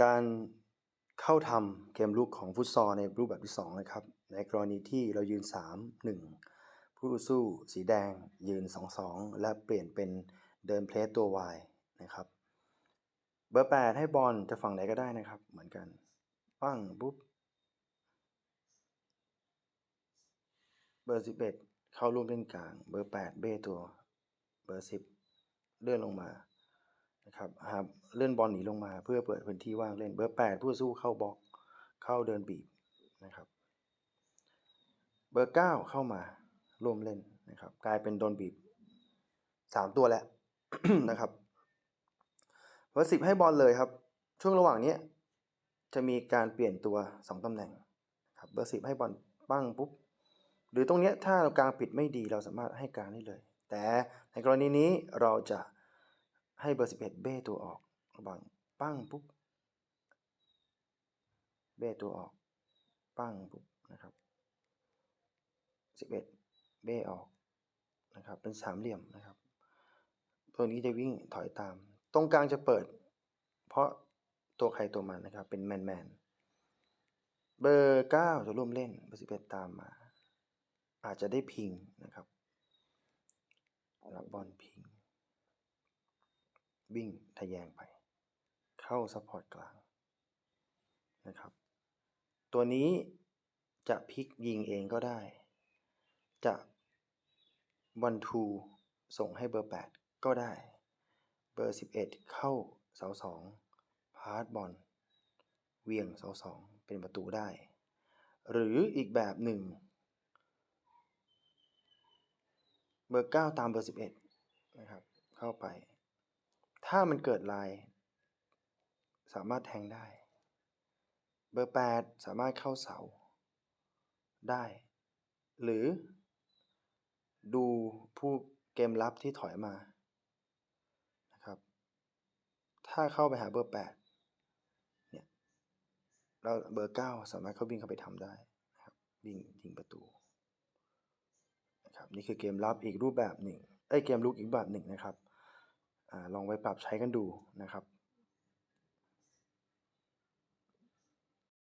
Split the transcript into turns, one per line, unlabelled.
การเข้าทำเกมลุกของฟุตซอลในรูปแบบที่ 2 นะครับ ในกรณีที่เรายืน 3 1 ผู้สู้สีแดงยืน 2 2 และเปลี่ยนเป็นเดินเพลสตัว Y นะครับ เบอร์ 8 ให้บอลจะฝั่งไหนก็ได้นะครับ เหมือนกันปั้งปุ๊บ เบอร์ 11 เข้าร่วมเล่นกลาง เบอร์ 8 เบ้ตัว เบอร์ 10 เลื่อนลงมา นะครับหาเลื่อนบอลหนีลงมาเพื่อเปิดพื้นที่ว่างเล่นเบอร์ 8 ผู้สู้เข้าบล็อกเข้าเดินบีบนะครับ เบอร์ 9 เข้ามาร่วมเล่นนะครับ กลายเป็นโดนบีบ 3 ตัวแล้วนะครับเบอร์10ให้บอลเลยครับ ช่วงระหว่างนี้จะมีการเปลี่ยนตัว 2 ตำแหน่งครับเบอร์10ให้บอลปั้งปุ๊บหรือตรงนี้ถ้าเรากลางปิดไม่ดีเราสามารถให้กลางได้เลย แต่ในกรณีนี้เราจะ ให้เบอร์ 11 เบ้ตัวออกระหว่างปั้งปุ๊บ เบ้ตัวออก ปั้งปุ๊บนะครับ 11 เบ้ออกนะครับ เป็นสามเหลี่ยมนะครับ ตัวนี้จะวิ่งถอยตาม ตรงกลางจะเปิด เพราะตัวใครตัวมันนะครับ เป็นแมนแมนเบอร์เก้าจะร่วมเล่น เบอร์สิบเอ็ดตามมา อาจจะได้พิงนะครับรับบอลพิง วิ่งทะแยงไป เข้าซัพพอร์ตกลางนะครับ ตัวนี้จะพลิกยิงเองก็ได้ จะวันทูส่งให้เบอร์ 8 ก็ได้ เบอร์ 11 เข้าเสาสองพาสบอลเวียงเสาสองเป็นประตูได้ หรืออีกแบบหนึ่ง เบอร์ 9 ตามเบอร์ 11 นะครับ เข้าไป ถ้ามันเกิดลาย สามารถแทงได้ เบอร์ 8 สามารถเข้าเสา ได้ หรือ ดูผู้เกมรับที่ถอยมานะครับ ถ้าเข้าไปหาเบอร์ 8 เนี่ยเราเบอร์ 9 สามารถเข้าวิ่งเข้าไปทำได้นะครับวิ่งยิงประตูนะครับนี่คือเกมรับอีกรูปแบบหนึ่งเอ้เกมลุกอีกแบบหนึ่งนะครับ ลองไปปรับใช้กันดูนะครับ